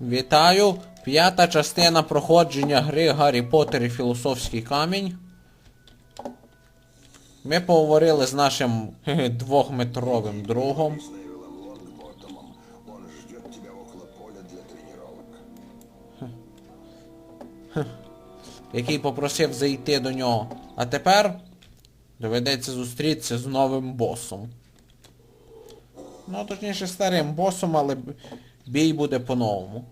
Вітаю! П'ята частина проходження гри Гаррі Поттер і Філософський камінь. Ми поговорили з нашим хе-хе, двохметровим другом. який попросив зайти до нього. А тепер доведеться зустрітися з новим босом. Ну, точніше, старим босом, але бій буде по-новому.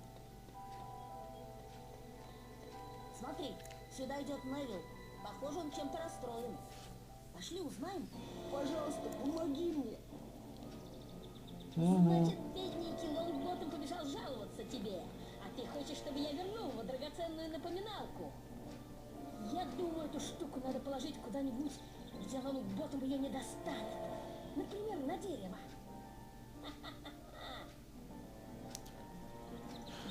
Смотри, сюда идет Невил. Похоже, он чем-то расстроен. Пошли узнаем. Пожалуйста, помоги мне. Значит, бедненький Лонгботом побежал жаловаться тебе. А ты хочешь, чтобы я вернул ему драгоценную напоминалку? Я думаю, эту штуку надо положить куда-нибудь, где Лонгботом ее не достанет. Например, на дерево.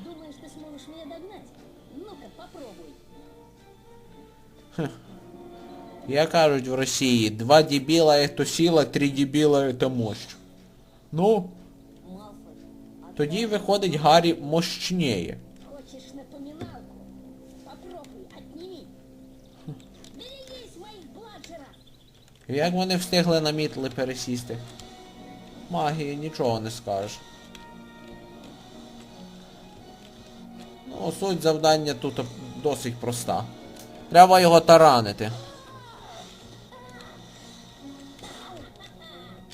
Думаешь, ты сможешь меня догнать? Ну-ка, попробуй. Як кажуть в Росії, два дебіла это сила, три дебіла это мощь. Ну, Малфой, а тоді виходить Гаррі мощніє. Хочешь напоминалку? Попробуй, отними. Берегись моих бладжеров! Як вони встигли на мітли пересісти? Магії нічого не скажеш. Ну, суть завдання тут досить проста. Треба його таранити.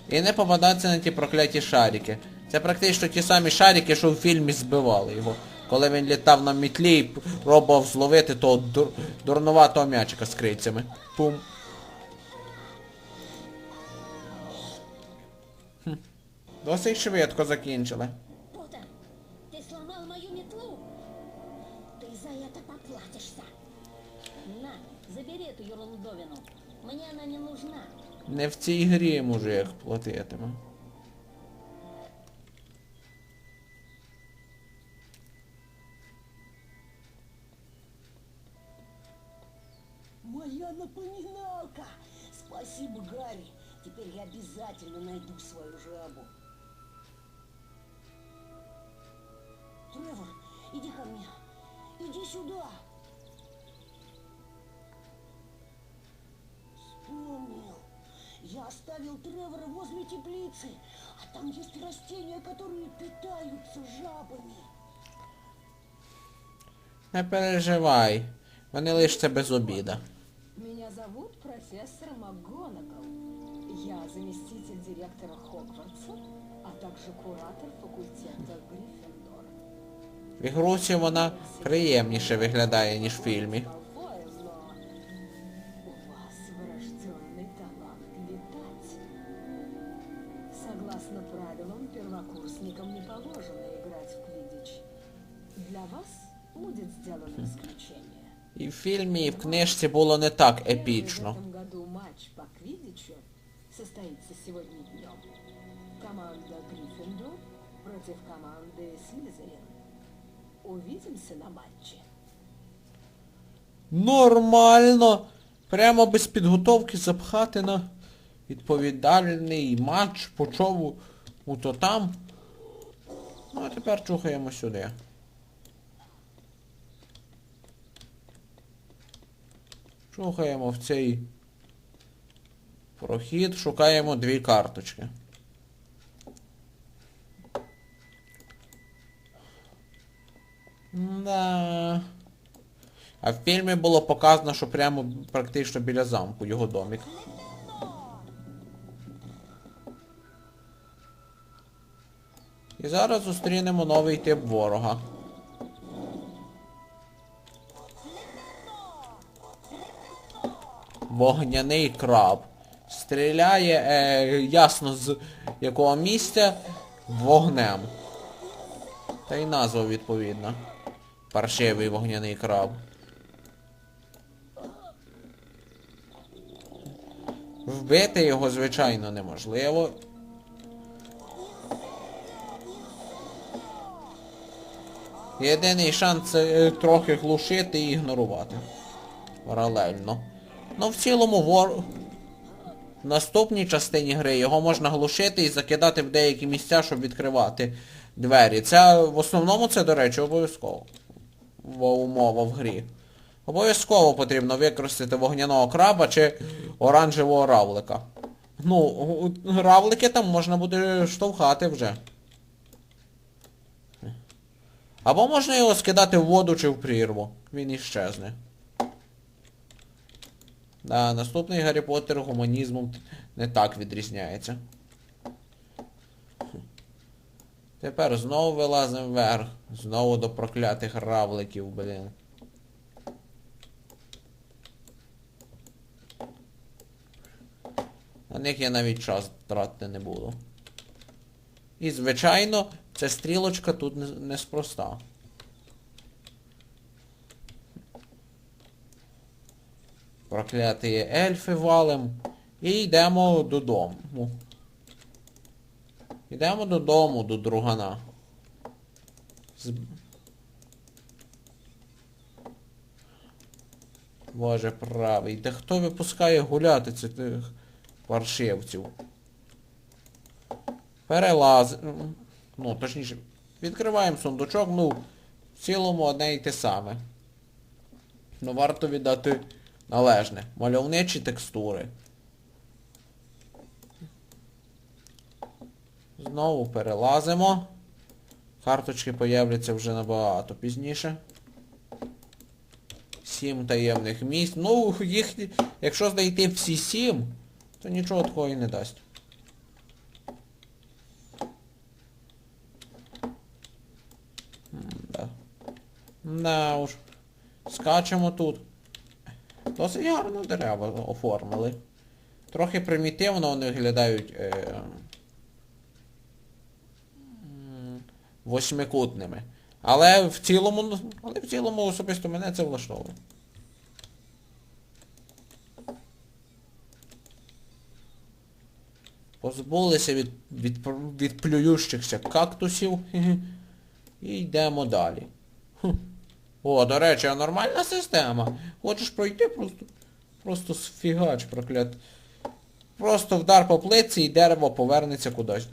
І не попадатися на ті прокляті шарики. Це практично ті самі шарики, що в фільмі збивали його. Коли він літав на мітлі і пробував зловити того дур... дурнуватого м'ячика з крильцями. Пум. Хм. Досить швидко закінчили. Ты сломал мою метлу Ты за это поплатишься. На, забери эту ерундовину. Мне она не нужна. Не в цій грі мужик платитиме. Моя напоминалка! Спасибо, Гарри. Теперь я обязательно найду свою жабу. Тревор, иди ко мне. Сюда. Вспомнил. Я оставил Тревора возле теплицы, а там есть растения, которые питаются жабами. Не переживай. Вони лишаться без обіда. Меня зовут профессор МакГонагал. Я заместитель директора Хогвартса, а также куратор факультета Гриффиндор. В ігрусі вона приємніше виглядає, ніж в фільмі. Малфоя, но у вас врожденный талант летать. Согласно правилам, первокурсникам не положено играть в квиддич. Для вас будет сделано исключение. І в фільмі, і в книжці було не так Первый епічно. в этом году матч по квиддичу состоится сегодня днем. Команда Гриффиндор против команды Слизерин. Увидимся на матче. Нормально. Прямо без підготовки запхати на відповідальний матч почов у то там. Ну а тепер чухаємо сюди. Чухаємо в цей прохід, шукаємо дві карточки. Да. А в фільмі було показано, що прямо практично біля замку його домик. І зараз зустрінемо новий тип ворога. Вогняний краб. Стріляє е, ясно з якого місця вогнем. Та й назва відповідна. Паршивий вогняний краб. Вбити його, звичайно, неможливо. Єдиний шанс це трохи глушити і ігнорувати. Паралельно. Ну в цілому вор... В наступній частині гри його можна глушити і закидати в деякі місця, щоб відкривати двері. Це в основному це, до речі, обов'язково. Умова в грі. Обов'язково потрібно використати вогняного краба чи оранжевого равлика. Ну, равлики там можна буде штовхати вже. Або можна його скидати в воду чи в прірву. Він іщезне. Да, наступний Гаррі Поттер гуманізмом не так відрізняється. Тепер знову вилазимо вверх. Знову до проклятих равликів, блін. На них я навіть час тратити не буду. І, звичайно, ця стрілочка тут неспроста. Прокляті ельфи валим. І йдемо додому. Йдемо додому, до другана. Боже правий. Та хто випускає гуляти цих паршивців? Перелаз... Ну, точніше, відкриваємо сундучок, ну, в цілому одне і те саме. Ну, варто віддати належне. Мальовничі текстури. Знову перелазимо. Карточки появляться вже набагато пізніше. Сім таємних місць. Ну, їх, якщо знайти всі сім, то нічого такого і не дасть. Да. Да уж. Скачемо тут. Досить гарно дерева оформили. Трохи примітивно вони виглядають е, восьмикутними. Але в цілому, ну, але в цілому особисто мене це влаштовує. Позбулися від, від, від плюющихся кактусів. І йдемо далі. О, до речі, а нормальна система. Хочеш пройти, просто просто сфігач проклят. Просто вдар по плитці і дерево повернеться кудись.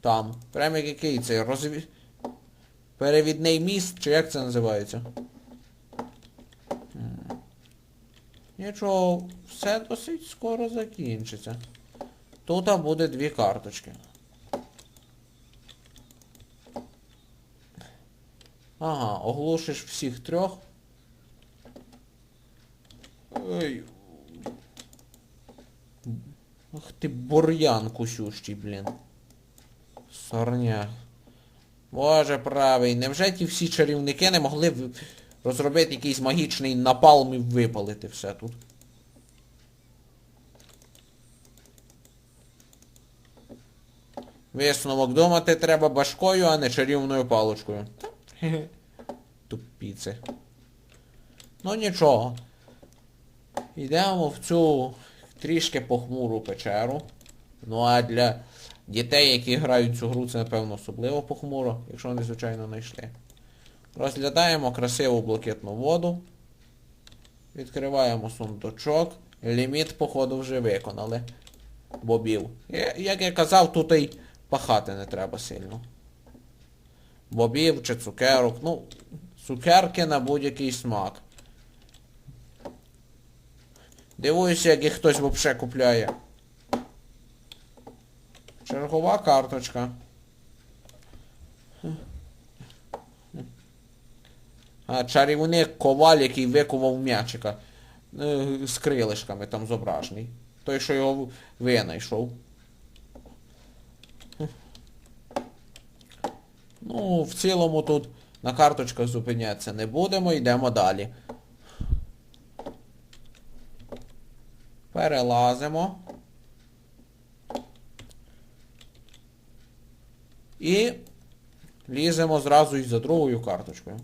Там. Прям як який це розві... Перевідний міст, чи як це називається? Нічого, все досить скоро закінчиться. Тут буде дві карточки. Ага, оглушиш всіх трьох. Ой. Ах ти бур'ян кусющий, блін. Сорняк. Боже правий, невже ті всі чарівники не могли розробити якийсь магічний напалм і випалити все тут? Висновок думати треба башкою, а не чарівною паличкою. Хе-хе. Тупіце. Ну нічого. Йдемо в цю трішки похмуру печеру. Ну а для дітей, які грають цю гру, це напевно особливо похмуро, якщо вони, звичайно, знайшли. Розглядаємо красиву блакитну воду. Відкриваємо сундучок. Ліміт, походу, вже виконали. Бобів. Як я казав, тут і пахати не треба сильно. Бобів чи цукерок. Ну, цукерки на будь-який смак. Дивуюся, як їх хтось взагалі купляє. Чергова карточка. Чарівник коваль, який викував м'ячика. Е, З крилишками там зображений. Той, що його винайшов. Ну, в цілому тут на карточках зупинятися не будемо, йдемо далі. Перелазимо. І ліземо зразу і за другою карточкою.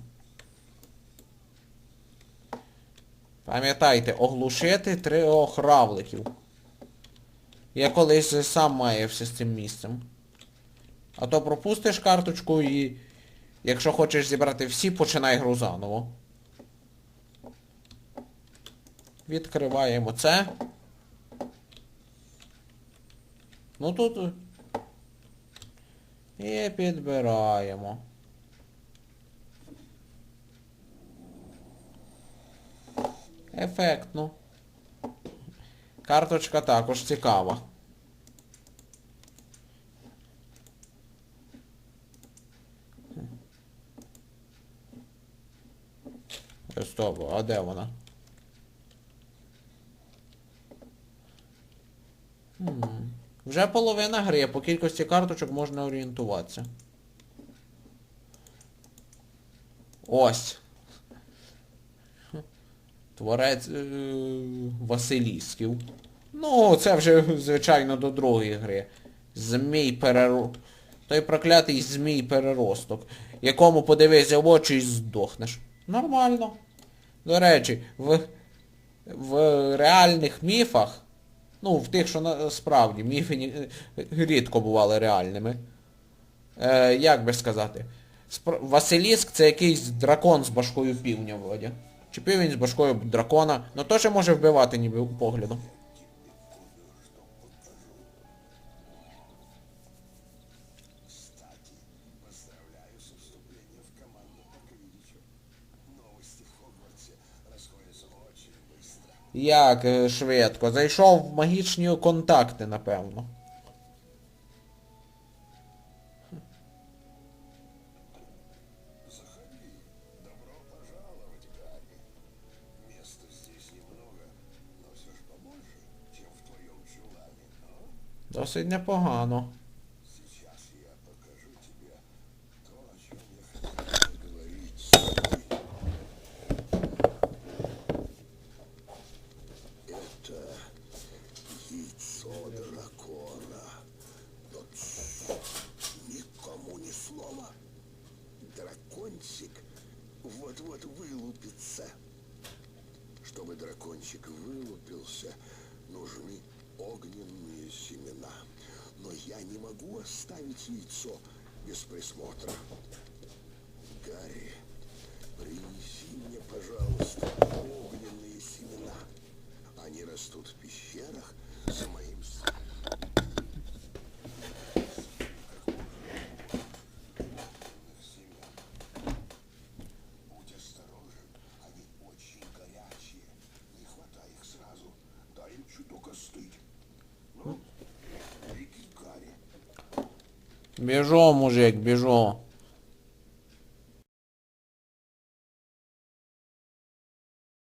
Пам'ятайте, оглушити трьох равликів. Я колись сам маявся з цим місцем. А то пропустиш карточку і... Якщо хочеш зібрати всі, починай гру заново. Відкриваємо це. Ну тут... І підбираємо. Ефектно. Карточка також цікава. Стоп, а де вона? Хм. Вже половина гри, по кількості карточок можна орієнтуватися. Ось. Творець е, Василісків. Ну, це вже, звичайно, до другої гри. Змій переро... Той проклятий змій переросток, якому подивися в очі і здохнеш. Нормально. До речі, в, в реальних міфах, ну, в тих, що насправді, міфи е, рідко бували реальними. Е, як би сказати? Спр- Василіск це якийсь дракон з башкою півня вроді. Чи півень з башкою дракона, ну теж може вбивати ніби у Як е, швидко. Зайшов в магічні контакти, напевно. Заходи. Добро вот-вот вылупится. Чтобы дракончик вылупился, нужны огненные семена. Но я не могу оставить яйцо без присмотра. Гарри, принеси мне, пожалуйста, огненные семена. Они растут в пещерах за моим садом. Біжо, мужик, біжо.